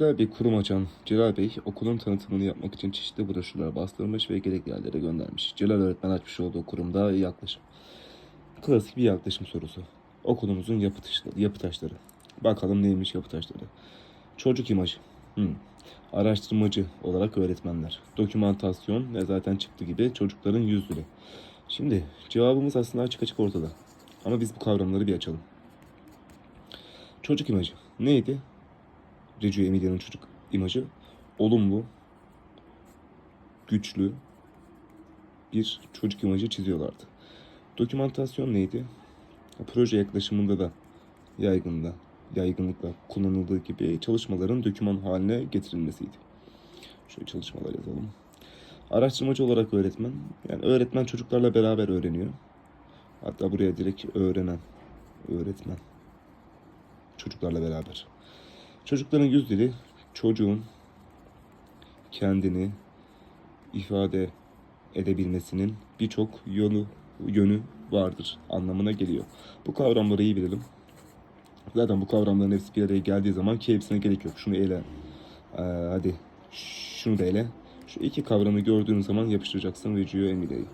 Güzel bir kurum açan Celal Bey okulun tanıtımını yapmak için çeşitli broşürler bastırmış ve gerekli yerlere göndermiş. Celal öğretmen açmış olduğu kurumda yaklaşım. Klasik bir yaklaşım sorusu. Okulumuzun yapı taşları. Yapı taşları. Bakalım neymiş yapı taşları. Çocuk imajı. Hmm. Araştırmacı olarak öğretmenler. Dokümantasyon ve zaten çıktı gibi çocukların yüz dili. Şimdi cevabımız aslında açık açık ortada. Ama biz bu kavramları bir açalım. Çocuk imajı neydi? Reggio Emilia'nın çocuk imajı olumlu, güçlü bir çocuk imajı çiziyorlardı. Dokümantasyon neydi? Proje yaklaşımında da yaygınla, yaygınlıkla kullanıldığı gibi çalışmaların doküman haline getirilmesiydi. Şöyle çalışmalar yazalım. Araştırmacı olarak öğretmen, yani öğretmen çocuklarla beraber öğreniyor. Hatta buraya direkt öğrenen, öğretmen. Çocuklarla beraber. Çocukların yüz dili çocuğun kendini ifade edebilmesinin birçok yolu yönü vardır anlamına geliyor. Bu kavramları iyi bilelim. Zaten bu kavramların hepsi bir araya geldiği zaman ki hepsine gerek yok. Şunu ele. Ee, hadi şunu da ele. Şu iki kavramı gördüğün zaman yapıştıracaksın Reggio Emilia'yı.